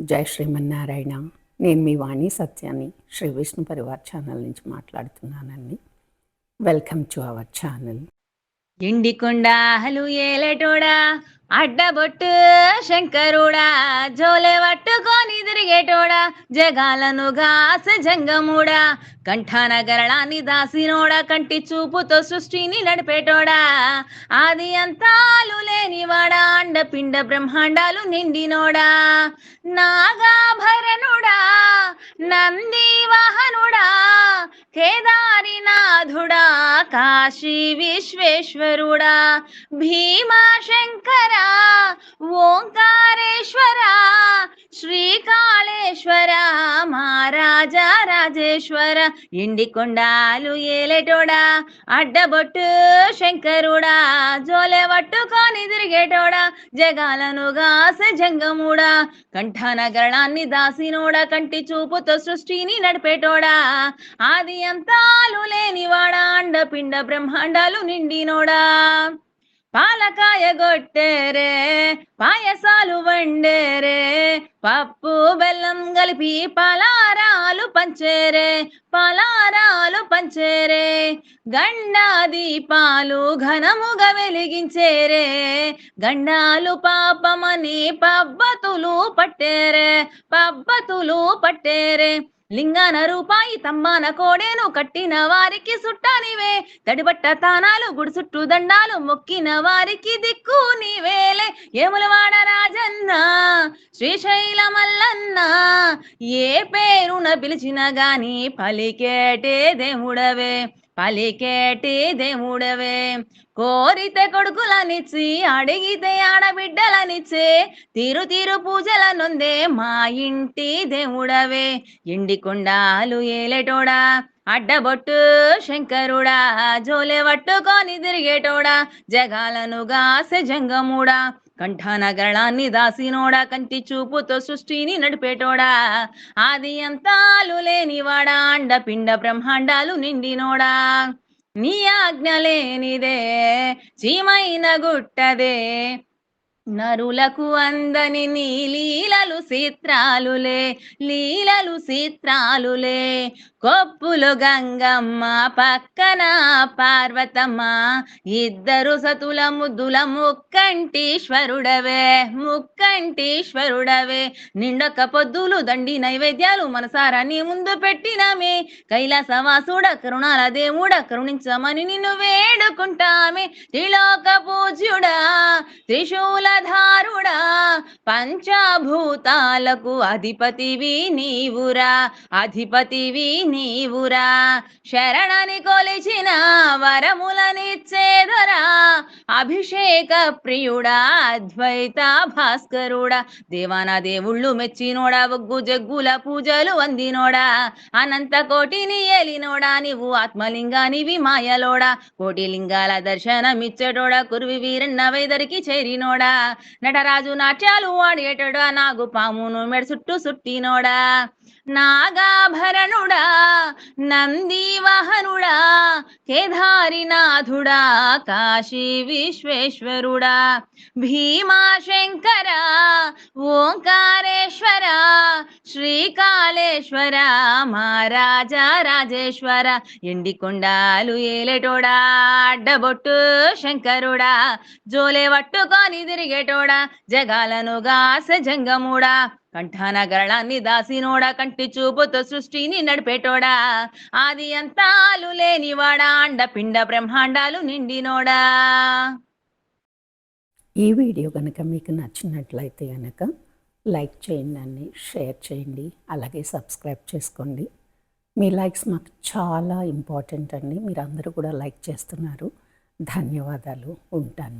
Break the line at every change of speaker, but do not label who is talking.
జై శ్రీమన్నారాయణ. నేను మీ వాణి సత్యాన్ని శ్రీ విష్ణు పరివార్ ఛానల్ నుంచి మాట్లాడుతున్నానండి. Welcome to our channel.
ఎండికొండాలు ఏలేటోడా అడ్డబొట్టు శంకరుడా జోలే పట్టుకొని తిరిగేటోడా జగాలను గాస జంగముడా కంఠాన గరళాన్ని దాసినోడా కంటి చూపుతో సృష్టిని నడిపేటోడా. ఆది అంతాలు లేనివాడా అండపిండ బ్రహ్మాండాలు నిండినోడా. నాగాభరణుడా నంది వాహనుడా కేదారినాథుడా కాశీ విశ్వేశ్వరుడా భీమా శంకర ఎండి కొండలు ఏలేటోడా అడ్డబొట్టు శంకరుడా జోలె పట్టుకొని తిరిగేటోడా జగాలను గాస జంగముడా కంఠాన గరణాన్ని దాసినోడా కంటి చూపుతో సృష్టిని నడిపేటోడా ఆది అంతాలు లేనివాడా అండపిండ బ్రహ్మాండాలు నిండినోడా. పాలకాయ గొట్టేరే పాయసాలు వండేరే పప్పు బెల్లం కలిపి పలారాలు పంచేరే పలారాలు పంచేరే. గండా దీపాలు ఘనముగా వెలిగించేరే. గండాలు పాపమని పబ్బతులు పట్టేరే పబ్బతులు పట్టేరే. లింగాన రూపాయి తమ్మాన కోడేను కట్టిన వారికి సుట్టానివే తడిబట్ట తానాలు గుడి చుట్టూ దండాలు మొక్కిన వారికి దిక్కు నీవేలే. ఏములవాడ రాజన్న శ్రీశైల మల్లన్న ఏ పేరున పిలిచిన గాని పలికేటే దేవుడవే. పలికేటే దేవుడవే. కోరితే కొడుకులనిచ్చి అడిగితే ఆడబిడ్డలనిచ్చే తీరు తీరు పూజలనుందే మా ఇంటి దేవుడవే. ఎండి కొండాలు ఏలేటోడా అడ్డబొట్టు శంకరుడా జోలే పట్టుకొని తిరిగేటోడా జగాలను గాసె జంగముడా. కంఠానగరణాన్ని దాసినోడా కంటి చూపుతో సృష్టిని నడిపేటోడా. ఆది అంతాలు లేనివాడా అండపిండ బ్రహ్మాండాలు నిండినోడా. నీ ఆజ్ఞ లేనిదే చీమైన గుట్టదే నరులకు అందని నీ లీలలు చిత్రాలులే లీలలు చిత్రాలులే కొప్పులు గంగమ్మ పక్కన పార్వతమ్మ. ఇద్దరు సతుల ముద్దుల ముక్కంటీశ్వరుడవే ముక్కంటీశ్వరుడవే నిండొక్క పొద్దులు దండి నైవేద్యాలు మనసారా నీ ముందు పెట్టినామే. కైలాసవాసుడ కరుణాల దేవుడ కరుణించమని నిన్ను వేడుకుంటామే. త్రిలోక పూజ్యుడా త్రిశూలధారుడా పంచభూతాలకు అధిపతివి నీవురా అధిపతివి నీవురా. శరణని కొలిచిన వరములనిచ్చేదరా అభిషేక ప్రియుడా అద్వైత భాస్కరుడా. దేవాన దేవుళ్ళు మెచ్చినోడా ఒగ్గు జగ్గుల పూజలు అందినోడా. అనంత కోటిని ఏలినోడా నీవు ఆత్మలింగానివి మాయలోడా. కోటి లింగాల దర్శనమిచ్చేటోడా కురువి వీరన్న వైదరికి చేరినోడా. నటరాజు నాట్యాలు ఆడేటోడా? నాగు పామును మెడ చుట్టూ సుట్టినోడా? నాగాభరణుడా? నందివాహనుడా? కేదారినాథుడా? కాశీ విశ్వేశ్వరుడా? భీమా శంకర ఓంకారేశ్వర రాజేశ్వర మహారాజా రాజేశ్వర ఎండికొండాలు ఏలేటోడా అడ్డబొట్టు శంకరుడా జోలే పట్టుకొని తిరిగేటోడా జగాలను గాస జంగముడా కంఠాన గరళాన్ని దాసినోడా కంటి చూపుతో సృష్టిని నడిపేటోడా ఆది అంతాలు లేనివాడా అండపిండ బ్రహ్మాండాలు నిండినోడా.
ఈ వీడియో కనుక మీకు నచ్చినట్లయితే కనుక లైక్ చేయండి అన్ని షేర్ చేయండి అలాగే సబ్స్క్రైబ్ చేసుకోండి. మీ లైక్స్ మాకు చాలా ఇంపార్టెంట్ అండి మీరు అందరూ కూడా లైక్ చేస్తున్నారు. ధన్యవాదాలు ఉంటాను.